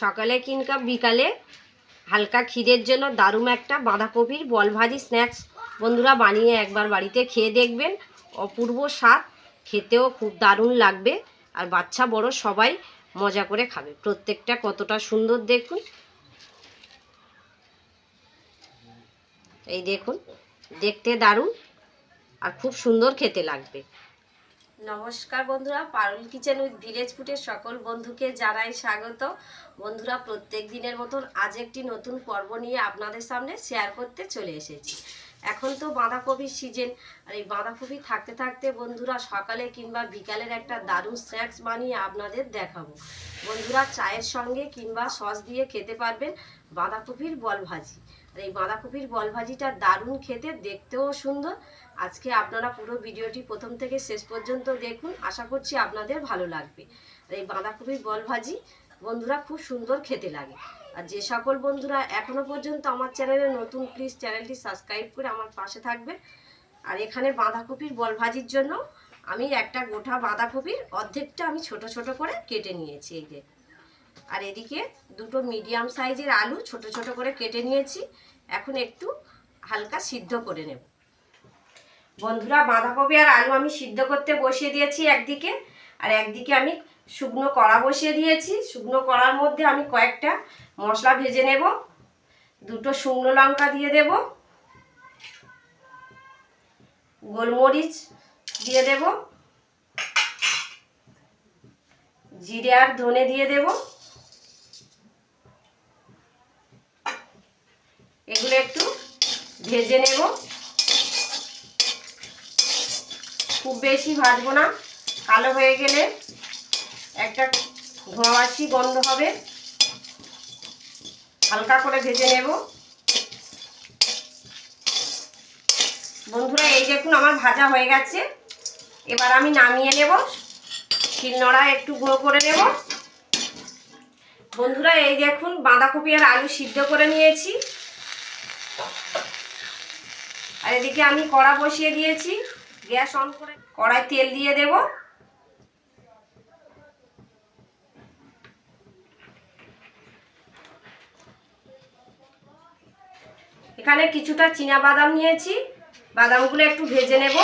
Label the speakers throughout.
Speaker 1: সকালে কিংবা বিকালে হালকা ক্ষীরের জন্য দারুণ একটা বাঁধাকপির বল ভাজি স্ন্যাক্স বন্ধুরা বানিয়ে একবার বাড়িতে খেয়ে দেখবেন। অপূর্ব স্বাদ, খেতেও খুব দারুণ লাগবে আর বাচ্চা বড় সবাই মজা করে খাবে। প্রত্যেকটা কতটা সুন্দর দেখুন। এই দেখুন, দেখতে দারুণ আর খুব সুন্দর খেতে লাগবে। নমস্কার বন্ধুরা, পারুল কিচেন উইথ ভিলেজ ফুটের সকল বন্ধুকে জানাই স্বাগত। বন্ধুরা, প্রত্যেক দিনের মতন আজ একটি নতুন পর্ব নিয়ে আপনাদের সামনে শেয়ার করতে চলে এসেছি। এখন তো বাঁধাকপির সিজন আর এই বাঁধাকপি থাকতে থাকতে বন্ধুরা সকালে কিংবা বিকালের একটা দারুণ স্ন্যাক্স বানিয়ে আপনাদের দেখাবো। বন্ধুরা চায়ের সঙ্গে কিংবা সস দিয়ে খেতে পারবেন বাঁধাকপির বল ভাজি। আর এই বাঁধাকপির বল ভাজিটা দারুণ খেতে, দেখতেও সুন্দর। আজকে আপনারা পুরো ভিডিওটি প্রথম থেকে শেষ পর্যন্ত দেখুন, আশা করছি আপনাদের ভালো লাগবে। আর এই বাঁধাকপির বল ভাজি বন্ধুরা খুব সুন্দর খেতে লাগে। আর যে সকল বন্ধুরা এখনও পর্যন্ত আমার চ্যানেলে নতুন প্লিজ চ্যানেলটি সাবস্ক্রাইব করে আমার পাশে থাকবে আর এখানে বাঁধাকপির বল ভাজির জন্য আমি একটা গোটা বাঁধাকপির অর্ধেকটা আমি ছোট ছোট করে কেটে নিয়েছি এই যে। আর এদিকে দুটো মিডিয়াম সাইজের আলু ছোট ছোট করে কেটে নিয়েছি। এখন একটু হালকা সিদ্ধ করে নেব। বন্ধুরা, বাঁধাকপি আর আলু আমি সিদ্ধ করতে বসিয়ে দিয়েছি একদিকে। আর একদিকে আমি শুকনো কড়া বসিয়ে দিয়েছি। শুকনো কড়ার মধ্যে আমি কয়েকটা মশলা ভেজে নেব। দুটো শুকনো লঙ্কা দিয়ে দেব। গোলমরিচ দিয়ে দেব। জিরে আর ধনে দিয়ে দেব। এগুলো একটু ভেজে নেব। খুব বেশি ভাজবো না। কালো হয়ে গেলে একটা ধোঁয়াশি গন্ধ হবে। হালকা করে ভেজে নেব। বন্ধুরা, এই দেখুন আমার ভাজা হয়ে গেছে। এবার আমি নামিয়ে নেব। শিলনোড়া একটু গুঁড়ো করে নেব। বন্ধুরা, এই দেখুন বাঁধাকপি আর আলু সিদ্ধ করে নিয়েছি। আর এদিকে আমি কড়া বসিয়ে দিয়েছি। গ্যাস অন করে কড়াই তেল দিয়ে দেব। এখানে কিছুটা চীনা বাদাম নিয়েছি। বাদামগুলো একটু ভেজে নেব।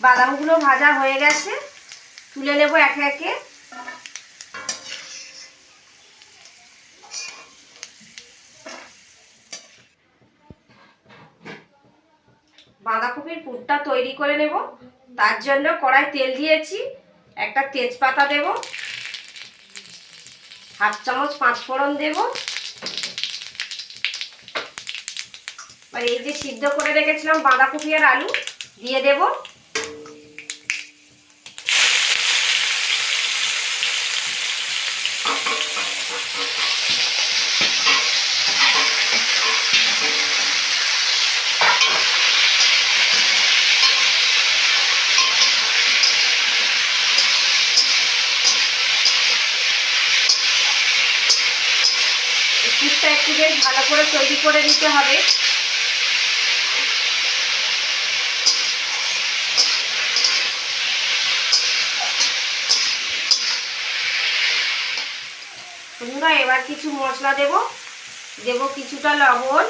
Speaker 1: বাদামগুলো ভাজা হয়ে গেছে। তুলে নেব একে একে। বাঁধাকপির পুরটা তৈরি করে নেব। তার জন্য কড়াই তেল দিয়েছি, একটা তেজপাতা দেব, হাফ চামচ পাঁচ ফোড়ন দেব। আর এই যে সিদ্ধ করে রেখেছিলাম বাঁধাকপি আর আলু, দিয়ে দেব। একটু বেশ ভালো করে তৈরি করে নিতে হবে। এবার কিছু মশলা দেব। দেব কিছুটা লবণ।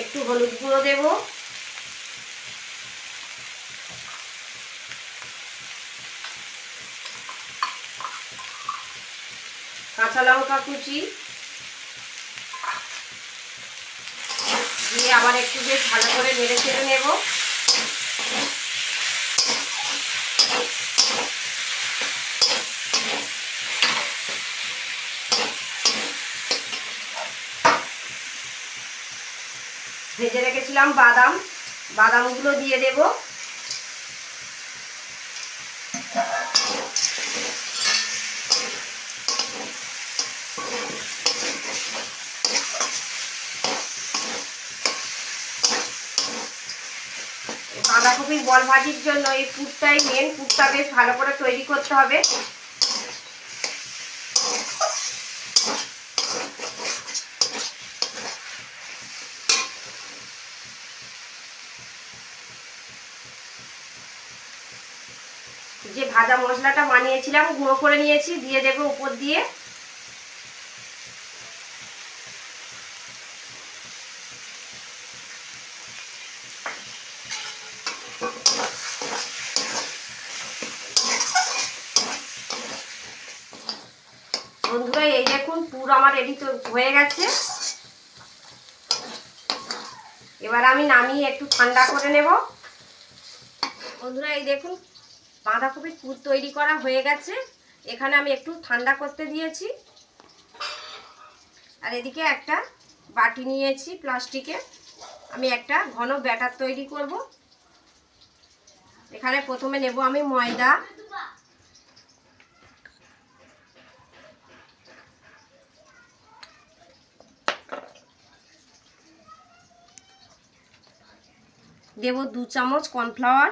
Speaker 1: একটু হলুদ গুঁড়ো দেবো। কাঁচা লঙ্কা কুচি। দিয়ে আবার একটু বেশ ভালো করে নেড়ে চেড়ে নেব। ভেজে রেখেছিলাম বাদাম। বাদামগুলো দিয়ে দেবো। বাঁধাকপির বল ভাজির জন্য এই পুরটাই মেন পুরটা বেশ ভালো করে তৈরি করতে হবে। যে ভাজা মশলাটা বানিয়েছিলাম, গুঁড়ো করে নিয়েছি, দিয়ে দেবো উপর দিয়ে বন্ধুরা এই দেখুন পুর আমার রেডি হয়ে গেছে। এবার আমি নামিয়ে একটু ঠান্ডা করে নেব। বন্ধুরা, এই দেখুন, বাঁধাকপির পুর তৈরি করা হয়ে গেছে। এখানে আমি একটু ঠান্ডা করতে দিয়েছি। আর এদিকে একটা বাটি নিয়েছি প্লাস্টিকে। আমি একটা ঘন ব্যাটার তৈরি করব। এখানে প্রথমে নেব আমি ময়দা। দেব দু চামচ কর্নফ্লাওয়ার।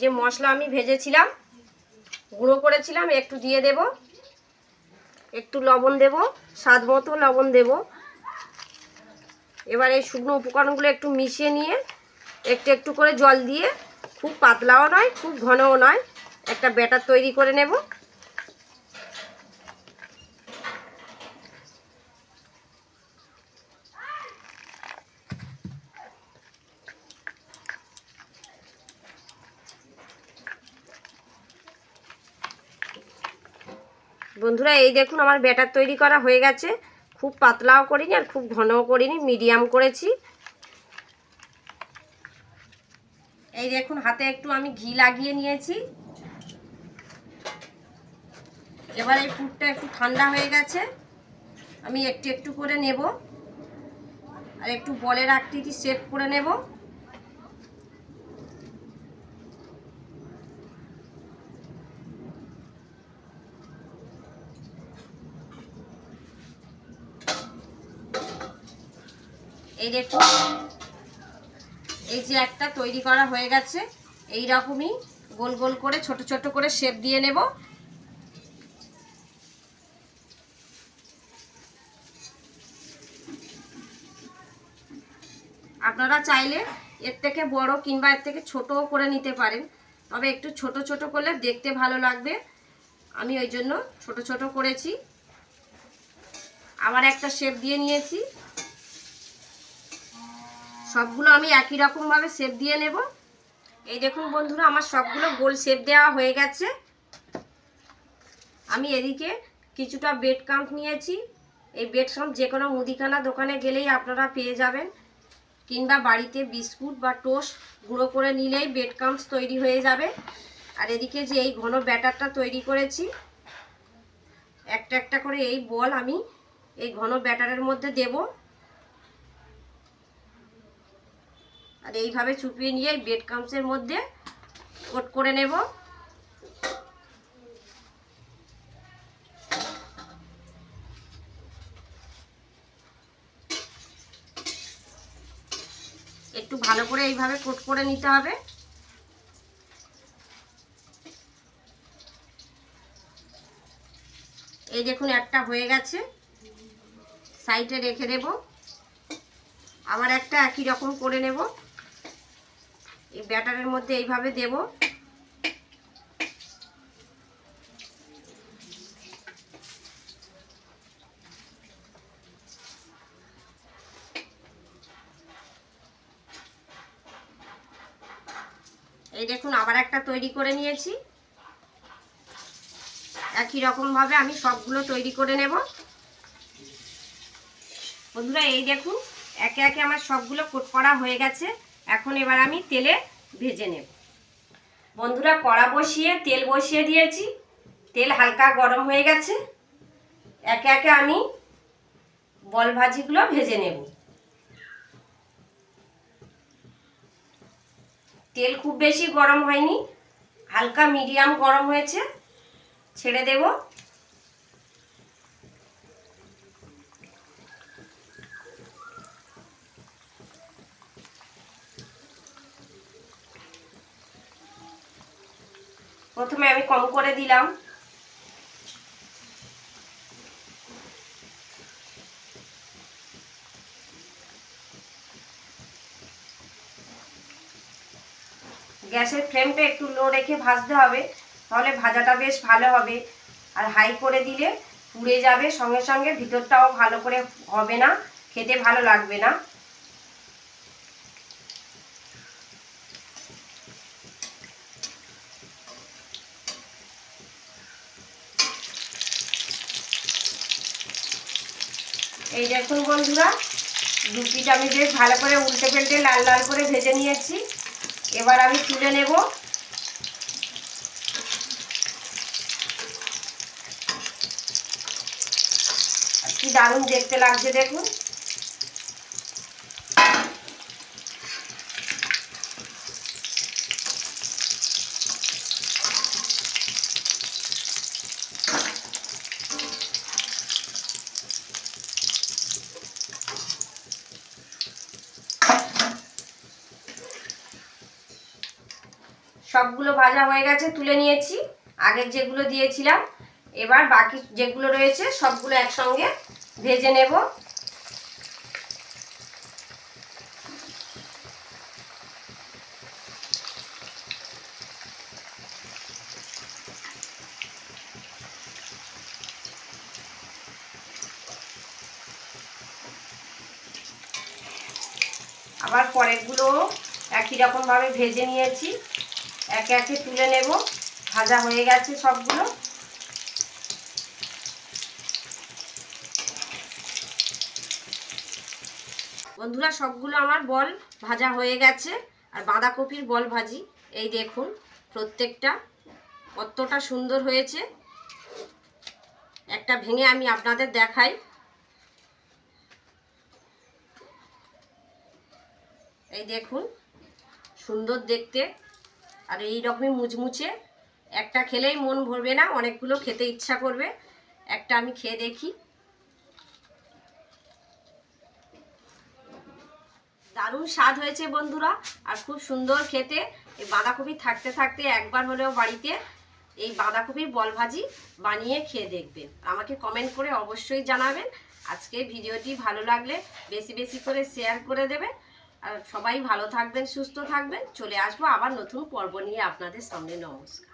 Speaker 1: যে মশলা আমি ভেজেছিলাম, গুঁড়ো করেছিলাম, একটু দিয়ে দেব। একটু লবণ দেব, স্বাদ মতো লবণ দেব। এবার এই শুকনো উপকরণগুলো একটু মিশিয়ে নিয়ে, একটু একটু করে জল দিয়ে, খুব পাতলাও নয়, খুব ঘনও নয়। একটা ব্যাটার তৈরি করে নেব। বন্ধুরা, এই দেখুন আমার ব্যাটার তৈরি করা হয়ে গেছে। খুব পাতলাও করিনি আর খুব ঘনও করিনি, মিডিয়াম করেছি। এই দেখুন, হাতে একটু আমি ঘি লাগিয়ে নিয়েছি। এবার এই পুরটা একটু ঠান্ডা হয়ে গেছে। আমি একটু একটু করে নেব। আর একটু বলের আকৃতি সেভ করে নেব। এই দেখুন, এই যে একটা তৈরি করা হয়ে গেছে। এই রকমই গোল গোল করে, ছোট ছোট করে শেপ দিয়ে নেব। আপনারা চাইলে এর থেকে বড় কিংবা এর থেকে ছোটও করে নিতে পারেন। তবে একটু ছোট ছোট করলে দেখতে ভালো লাগবে। আমি ওই জন্য ছোট ছোট করেছি। আবার একটা শেপ দিয়ে নিয়েছি। সবগুলো আমি একই রকমভাবে শেপ দিয়ে নেব। এই দেখুন বন্ধুরা, আমার সবগুলো গোল শেপ দেওয়া হয়ে গেছে। আমি এদিকে কিছুটা বেড কাম্প নিয়েছি। এই বেড কাম্প যে কোনো মুদিখানা দোকানে গেলেই আপনারা পেয়ে যাবেন। কিংবা বাড়িতে বিস্কুট বা টোস্ট গুঁড়ো করে নিলেই বেড কাম্পস তৈরি হয়ে যাবে। আর এদিকে যে এই ঘন ব্যাটারটা তৈরি করেছি, একটা একটা করে এই বল আমি এই ঘন ব্যাটারের মধ্যে দেবো। আর এইভাবে চুপিয়ে নিয়ে বেড কামসের মধ্যে কোট করে নেব একটু ভালো করে এইভাবে কোট করে নিতে হবে। এই দেখুন, একটা হয়ে গেছে। সাইডে রেখে দেব। আবার একটা একই রকম করে নেব। এই ব্যাটারের মধ্যে এইভাবে দেব। এই দেখুন, আবার একটা তৈরি করে নিয়েছি। একই রকমভাবে আমি সবগুলো তৈরি করে নেব। বন্ধুরা, এই দেখুন, একে একে আমার সবগুলো কোট করা হয়ে গেছে। এখন এবার আমি তেলে ভেজে নেব। বন্ধুরা, কড়া বসিয়ে তেল বসিয়ে দিয়েছি। তেল হালকা গরম হয়ে গেছে। একে একে আমি বল ভাজিগুলো ভেজে নেব। তেল খুব বেশি গরম হয়নি, হালকা মিডিয়াম গরম হয়েছে, ছেড়ে দেব। প্রথমে আমি কম করে দিলাম। গ্যাসের ফ্লেমটা একটু লো রেখে ভাজতে হবে, তাহলে ভাজাটা বেশ ভালো হবে। আর হাই করে দিলে পুড়ে যাবে, সঙ্গে সঙ্গে ভিতরটাও ভালো করে হবে না, খেতে ভালো লাগবে না। এই দেখুন বন্ধুরা পিঠ আমি বেশ ভালো করে উল্টে পেল্টে লাল লাল করে ভেজে নিয়েছি। এবার আমি তুলে নেব। কি দারুণ দেখতে লাগছে দেখুন। সবগুলো ভাজা হয়ে গেছে, তুলে নিয়েছি। আগের যেগুলো দিয়েছিলাম, এবার বাকি যেগুলো রয়েছে, সবগুলো একসঙ্গে ভেজে নেব। আবার পরেরগুলো একই রকমভাবে ভেজে নিয়েছি। একে একে তুলে নেব। ভাজা হয়ে গেছে সবগুলো। বন্ধুরা, সবগুলো আমার বল ভাজা হয়ে গেছে। আর বাঁধাকপির বল ভাজি। এই দেখুন, প্রত্যেকটা কতটা সুন্দর হয়েছে। একটা ভেঙে আমি আপনাদের দেখাই। এই দেখুন, সুন্দর দেখতে। আর এই রকমই মুচমুচে একটা খেলেই মন ভরবে না, অনেকগুলো খেতে ইচ্ছা করবে। একটা আমি খেয়ে দেখি। দারুণ স্বাদ হয়েছে বন্ধুরা, আর খুব সুন্দর খেতে। এই বাঁধাকপি থাকতে থাকতে একবার হলেও বাড়িতে এই বাঁধাকপির বল ভাজি বানিয়ে খেয়ে দেখবেন। আমাকে কমেন্ট করে অবশ্যই জানাবেন। আজকে ভিডিওটি ভালো লাগলে বেশি বেশি করে শেয়ার করে দেবেন। আর সবাই ভালো থাকবেন, সুস্থ থাকবেন। চলে আসব আবার নতুন পর্ব নিয়ে আপনাদের সামনে। নমস্কার।